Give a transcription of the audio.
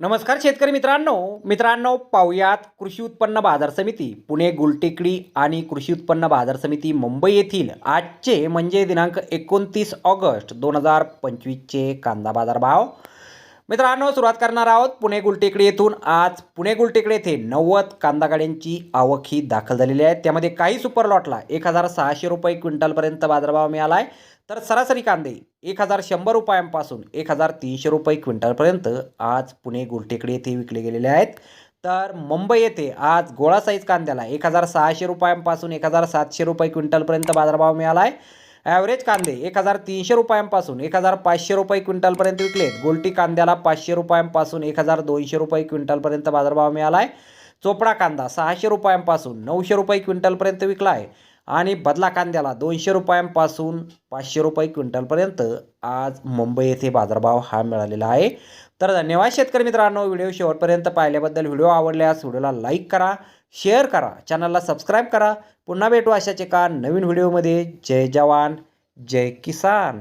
नमस्कार शेतकरी मित्रांनो. मित्रांनो पाहुयात कृषी उत्पन्न बाजार समिती पुणे गुलटेकडी आणि कृषी उत्पन्न बाजार समिती मुंबई येथील आजचे म्हणजे दिनांक एकोणतीस ऑगस्ट दोन हजार पंचवीसचे कांदा बाजार भाव. मित्रांनो सुरुवात करणार आहोत पुणे गुलटेकडी येथून. आज पुणे गुलटेकडी येथे नव्वद कांदा गाड्यांची आवक ही दाखल झालेली आहे. त्यामध्ये काही सुपर लॉटला एक हजार सहाशे रुपये क्विंटलपर्यंत बाजारभाव मिळाला आहे तर सरासरी कांदे एक हजार शंभर रुपयांपासून एक हजार तीनशे रुपये क्विंटलपर्यंत आज पुणे गुलटेकडी येथे विकले गेलेले आहेत. तर मुंबई येथे आज गोळा साईज कांद्याला एक हजार सहाशे रुपयांपासून एक हजार सातशे रुपये क्विंटलपर्यंत बाजारभाव मिळाला आहे ॲव्हरेज कांदे एक हजार तीनशे रुपयांपासून एक हजार पाचशे रुपये क्विंटलपर्यंत विकलेत गोल्टी कांद्याला पाचशे रुपयांपासून एक हजार दोनशे रुपये क्विंटलपर्यंत बाजारभाव मिळाला आहे. चोपडा कांदा सहाशे रुपयांपासून नऊशे रुपये क्विंटलपर्यंत विकला आहे. आणि बदला कांद्याला दोनशे रुपयांपासून पाचशे रुपये क्विंटलपर्यंत आज मुंबई येथे बाजारभाव हा मिळालेला आहे. तर धन्यवाद शेतकरी मित्रांनो व्हिडिओ शेवटपर्यंत पाहिल्याबद्दल व्हिडिओ आवडल्यास व्हिडिओला लाईक करा शेअर करा चॅनलला सबस्क्राईब करा. पुन्हा भेटू अशाच एका नवीन व्हिडिओमध्ये. जय जवान जय किसान.